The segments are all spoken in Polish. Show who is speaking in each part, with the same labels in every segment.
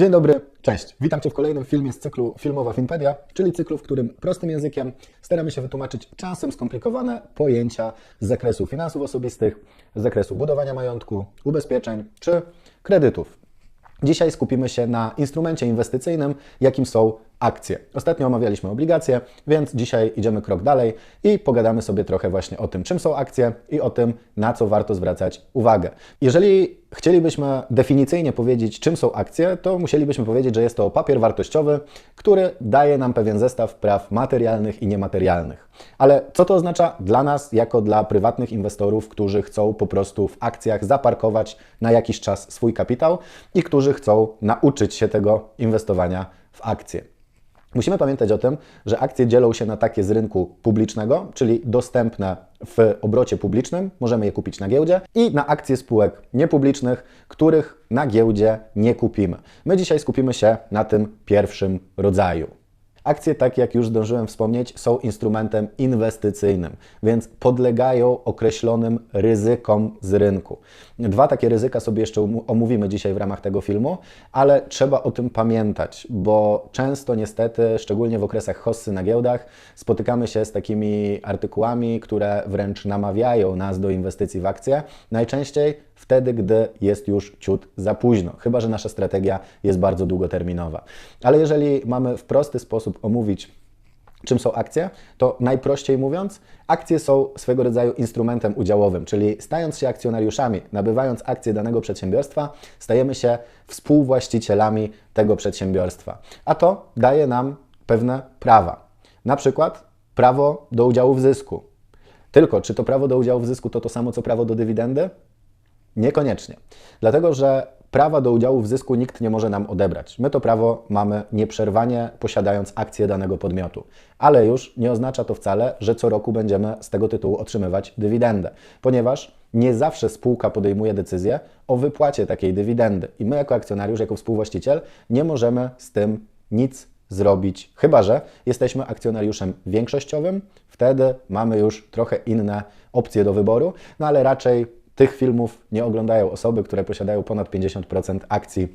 Speaker 1: Dzień dobry, cześć. Witam Cię w kolejnym filmie z cyklu Filmowa Finpedia, czyli cyklu, w którym prostym językiem staramy się wytłumaczyć czasem skomplikowane pojęcia z zakresu finansów osobistych, z zakresu budowania majątku, ubezpieczeń czy kredytów. Dzisiaj skupimy się na instrumencie inwestycyjnym, jakim są akcje. Ostatnio omawialiśmy obligacje, więc dzisiaj idziemy krok dalej i pogadamy sobie trochę właśnie o tym, czym są akcje i o tym, na co warto zwracać uwagę. Jeżeli chcielibyśmy definicyjnie powiedzieć, czym są akcje, to musielibyśmy powiedzieć, że jest to papier wartościowy, który daje nam pewien zestaw praw materialnych i niematerialnych. Ale co to oznacza dla nas, jako dla prywatnych inwestorów, którzy chcą po prostu w akcjach zaparkować na jakiś czas swój kapitał i którzy chcą nauczyć się tego inwestowania w akcje? Musimy pamiętać o tym, że akcje dzielą się na takie z rynku publicznego, czyli dostępne w obrocie publicznym, możemy je kupić na giełdzie, i na akcje spółek niepublicznych, których na giełdzie nie kupimy. My dzisiaj skupimy się na tym pierwszym rodzaju. Akcje, tak jak już zdążyłem wspomnieć, są instrumentem inwestycyjnym, więc podlegają określonym ryzykom z rynku. Dwa takie ryzyka sobie jeszcze omówimy dzisiaj w ramach tego filmu, ale trzeba o tym pamiętać, bo często niestety, szczególnie w okresach hossy na giełdach, spotykamy się z takimi artykułami, które wręcz namawiają nas do inwestycji w akcje. Najczęściej wtedy, gdy jest już ciut za późno, chyba że nasza strategia jest bardzo długoterminowa. Ale jeżeli mamy w prosty sposób omówić, czym są akcje, to najprościej mówiąc, akcje są swego rodzaju instrumentem udziałowym, czyli stając się akcjonariuszami, nabywając akcje danego przedsiębiorstwa, stajemy się współwłaścicielami tego przedsiębiorstwa. A to daje nam pewne prawa. Na przykład prawo do udziału w zysku. Tylko, czy to prawo do udziału w zysku to to samo co prawo do dywidendy? Niekoniecznie. Dlatego, że prawa do udziału w zysku nikt nie może nam odebrać. My to prawo mamy nieprzerwanie posiadając akcje danego podmiotu. Ale już nie oznacza to wcale, że co roku będziemy z tego tytułu otrzymywać dywidendę, ponieważ nie zawsze spółka podejmuje decyzję o wypłacie takiej dywidendy. I my, jako akcjonariusz, jako współwłaściciel, nie możemy z tym nic zrobić, chyba że jesteśmy akcjonariuszem większościowym, wtedy mamy już trochę inne opcje do wyboru, no ale raczej tych filmów nie oglądają osoby, które posiadają ponad 50% akcji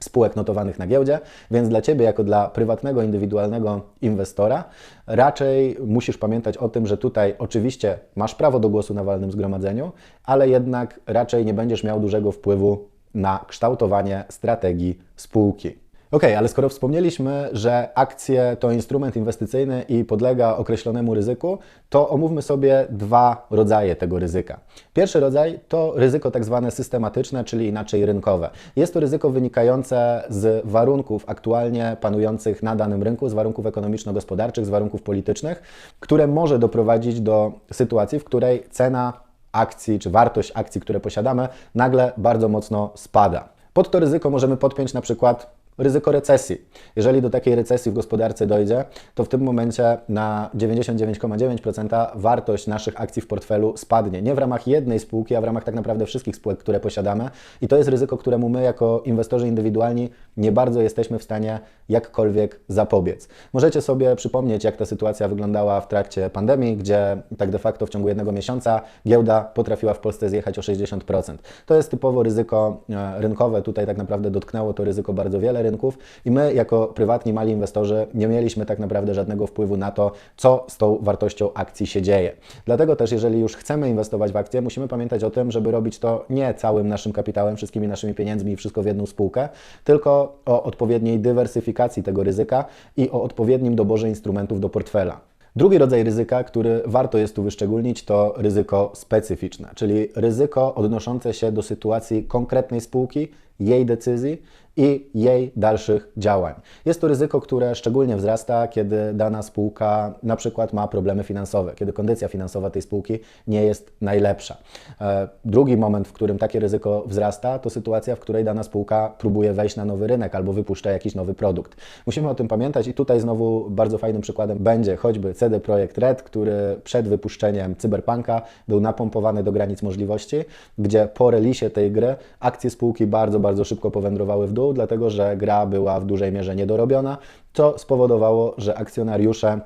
Speaker 1: spółek notowanych na giełdzie, więc dla Ciebie, jako dla prywatnego, indywidualnego inwestora, raczej musisz pamiętać o tym, że tutaj oczywiście masz prawo do głosu na walnym zgromadzeniu, ale jednak raczej nie będziesz miał dużego wpływu na kształtowanie strategii spółki. Ok, ale skoro wspomnieliśmy, że akcje to instrument inwestycyjny i podlega określonemu ryzyku, to omówmy sobie dwa rodzaje tego ryzyka. Pierwszy rodzaj to ryzyko tak zwane systematyczne, czyli inaczej rynkowe. Jest to ryzyko wynikające z warunków aktualnie panujących na danym rynku, z warunków ekonomiczno-gospodarczych, z warunków politycznych, które może doprowadzić do sytuacji, w której cena akcji czy wartość akcji, które posiadamy, nagle bardzo mocno spada. Pod to ryzyko możemy podpiąć na przykład ryzyko recesji. Jeżeli do takiej recesji w gospodarce dojdzie, to w tym momencie na 99,9% wartość naszych akcji w portfelu spadnie. Nie w ramach jednej spółki, a w ramach tak naprawdę wszystkich spółek, które posiadamy. I to jest ryzyko, któremu my jako inwestorzy indywidualni nie bardzo jesteśmy w stanie jakkolwiek zapobiec. Możecie sobie przypomnieć, jak ta sytuacja wyglądała w trakcie pandemii, gdzie tak de facto w ciągu jednego miesiąca giełda potrafiła w Polsce zjechać o 60%. To jest typowo ryzyko e, rynkowe. Tutaj tak naprawdę dotknęło to ryzyko bardzo wiele rynków i my jako prywatni mali inwestorzy nie mieliśmy tak naprawdę żadnego wpływu na to, co z tą wartością akcji się dzieje. Dlatego też, jeżeli już chcemy inwestować w akcje, musimy pamiętać o tym, żeby robić to nie całym naszym kapitałem, wszystkimi naszymi pieniędzmi i wszystko w jedną spółkę, tylko o odpowiedniej dywersyfikacji tego ryzyka i o odpowiednim doborze instrumentów do portfela. Drugi rodzaj ryzyka, który warto jest tu wyszczególnić, to ryzyko specyficzne, czyli ryzyko odnoszące się do sytuacji konkretnej spółki, jej decyzji i jej dalszych działań. Jest to ryzyko, które szczególnie wzrasta, kiedy dana spółka na przykład ma problemy finansowe, kiedy kondycja finansowa tej spółki nie jest najlepsza. E, drugi moment, w którym takie ryzyko wzrasta, to sytuacja, w której dana spółka próbuje wejść na nowy rynek albo wypuszcza jakiś nowy produkt. Musimy o tym pamiętać i tutaj znowu bardzo fajnym przykładem będzie choćby CD Projekt Red, który przed wypuszczeniem Cyberpunka był napompowany do granic możliwości, gdzie po relisie tej gry akcje spółki bardzo, bardzo szybko powędrowały w dół, dlatego że gra była w dużej mierze niedorobiona, co spowodowało, że akcjonariusze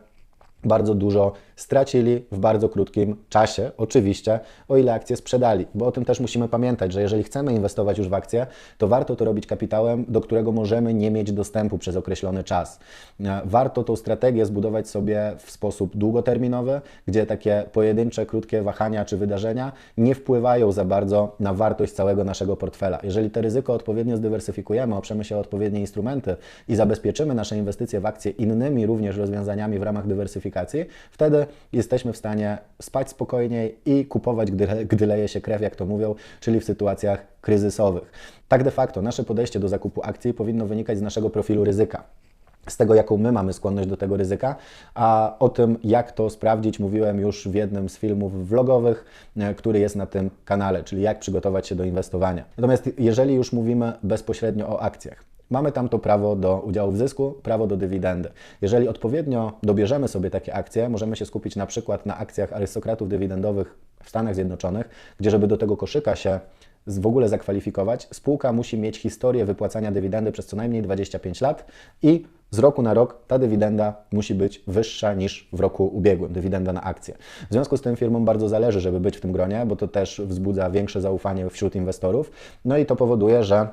Speaker 1: bardzo dużo stracili w bardzo krótkim czasie, oczywiście, o ile akcje sprzedali, bo o tym też musimy pamiętać, że jeżeli chcemy inwestować już w akcje, to warto to robić kapitałem, do którego możemy nie mieć dostępu przez określony czas. E, Warto tą strategię zbudować sobie w sposób długoterminowy, gdzie takie pojedyncze, krótkie wahania czy wydarzenia nie wpływają za bardzo na wartość całego naszego portfela. Jeżeli to ryzyko odpowiednio zdywersyfikujemy, oprzemy się o odpowiednie instrumenty i zabezpieczymy nasze inwestycje w akcje innymi również rozwiązaniami w ramach dywersyfikacji, wtedy jesteśmy w stanie spać spokojniej i kupować, gdy, gdy leje się krew, jak to mówią, czyli w sytuacjach kryzysowych. Tak de facto nasze podejście do zakupu akcji powinno wynikać z naszego profilu ryzyka z tego, jaką my mamy skłonność do tego ryzyka, a o tym, jak to sprawdzić, mówiłem już w jednym z filmów vlogowych, e, który jest na tym kanale, czyli jak przygotować się do inwestowania. Natomiast jeżeli już mówimy bezpośrednio o akcjach, Mamy tam to prawo do udziału w zysku, prawo do dywidendy. Jeżeli odpowiednio dobierzemy sobie takie akcje, możemy się skupić na przykład na akcjach arystokratów dywidendowych w Stanach Zjednoczonych, gdzie żeby do tego koszyka się w ogóle zakwalifikować, spółka musi mieć historię wypłacania dywidendy przez co najmniej 25 lat i z roku na rok ta dywidenda musi być wyższa niż w roku ubiegłym, dywidenda na akcję. W związku z tym firmom bardzo zależy, żeby być w tym gronie, bo to też wzbudza większe zaufanie wśród inwestorów. No i to powoduje, że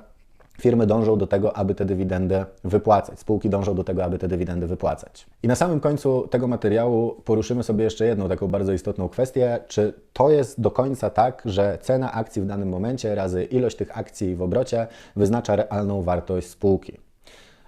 Speaker 1: firmy dążą do tego, aby te dywidendy wypłacać. Spółki dążą do tego, aby te dywidendy wypłacać. I na samym końcu tego materiału poruszymy sobie jeszcze jedną taką bardzo istotną kwestię, czy to jest do końca tak, że cena akcji w danym momencie razy ilość tych akcji w obrocie wyznacza realną wartość spółki.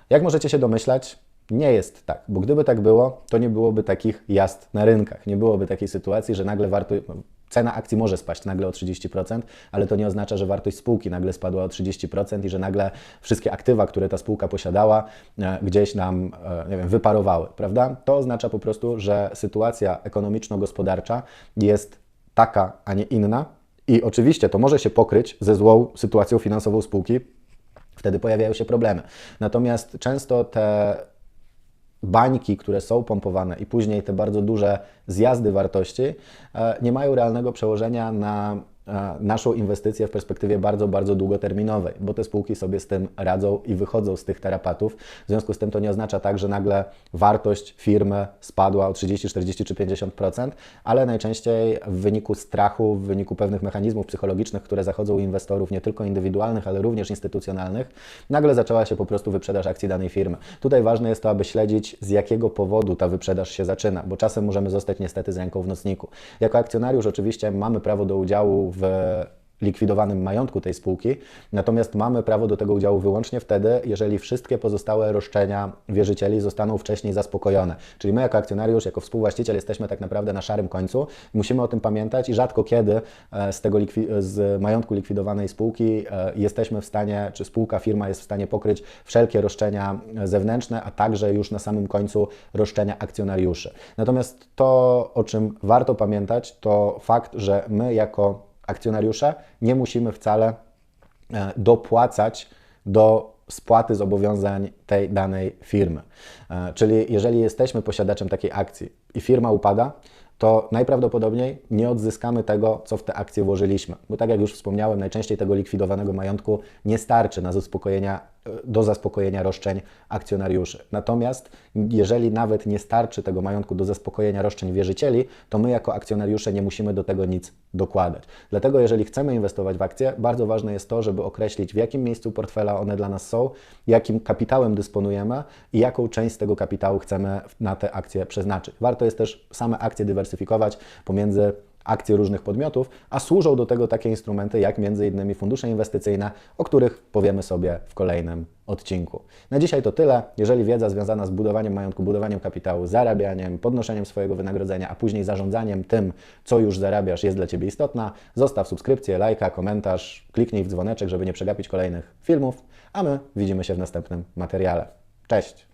Speaker 1: Jak możecie się domyślać, nie jest tak, bo gdyby tak było, to nie byłoby takich jazd na rynkach. Nie byłoby takiej sytuacji, że nagle wartość, no, cena akcji może spaść nagle o 30%, ale to nie oznacza, że wartość spółki nagle spadła o 30% i że nagle wszystkie aktywa, które ta spółka posiadała, e, gdzieś nam e, nie wiem, wyparowały, prawda? To oznacza po prostu, że sytuacja ekonomiczno-gospodarcza jest taka, a nie inna. I oczywiście to może się pokryć ze złą sytuacją finansową spółki, wtedy pojawiają się problemy. Natomiast często te bańki, które są pompowane i później te bardzo duże zjazdy wartości e, nie mają realnego przełożenia na naszą inwestycję w perspektywie bardzo, bardzo długoterminowej, bo te spółki sobie z tym radzą i wychodzą z tych tarapatów. W związku z tym to nie oznacza tak, że nagle wartość firmy spadła o 30, 40 czy 50%, ale najczęściej w wyniku strachu, w wyniku pewnych mechanizmów psychologicznych, które zachodzą u inwestorów nie tylko indywidualnych, ale również instytucjonalnych, nagle zaczęła się po prostu wyprzedaż akcji danej firmy. Tutaj ważne jest to, aby śledzić z jakiego powodu ta wyprzedaż się zaczyna, bo czasem możemy zostać niestety z ręką w nocniku. Jako akcjonariusz oczywiście mamy prawo do udziału w likwidowanym majątku tej spółki, natomiast mamy prawo do tego udziału wyłącznie wtedy, jeżeli wszystkie pozostałe roszczenia wierzycieli zostaną wcześniej zaspokojone. Czyli my jako akcjonariusz, jako współwłaściciel jesteśmy tak naprawdę na szarym końcu. Musimy o tym pamiętać i rzadko kiedy e, z tego likwi- z majątku likwidowanej spółki e, jesteśmy w stanie, czy spółka, firma jest w stanie pokryć wszelkie roszczenia zewnętrzne, a także już na samym końcu roszczenia akcjonariuszy. Natomiast to, o czym warto pamiętać, to fakt, że my jako akcjonariusze nie musimy wcale e, dopłacać do spłaty zobowiązań tej danej firmy. E, Czyli jeżeli jesteśmy posiadaczem takiej akcji i firma upada, to najprawdopodobniej nie odzyskamy tego, co w te akcje włożyliśmy. Bo tak jak już wspomniałem, najczęściej tego likwidowanego majątku nie starczy na zaspokojenia, do zaspokojenia roszczeń akcjonariuszy. Natomiast jeżeli nawet nie starczy tego majątku do zaspokojenia roszczeń wierzycieli, to my jako akcjonariusze nie musimy do tego nic dokładać. Dlatego jeżeli chcemy inwestować w akcje, bardzo ważne jest to, żeby określić w jakim miejscu portfela one dla nas są, jakim kapitałem dysponujemy i jaką część z tego kapitału chcemy na te akcje przeznaczyć. Warto jest też same akcje dywersyfikować pomiędzy akcje różnych podmiotów, a służą do tego takie instrumenty jak między innymi fundusze inwestycyjne, o których powiemy sobie w kolejnym odcinku. Na dzisiaj to tyle. Jeżeli wiedza związana z budowaniem majątku, budowaniem kapitału, zarabianiem, podnoszeniem swojego wynagrodzenia, a później zarządzaniem tym, co już zarabiasz, jest dla Ciebie istotna, zostaw subskrypcję, lajka, komentarz, kliknij w dzwoneczek, żeby nie przegapić kolejnych filmów, a my widzimy się w następnym materiale. Cześć!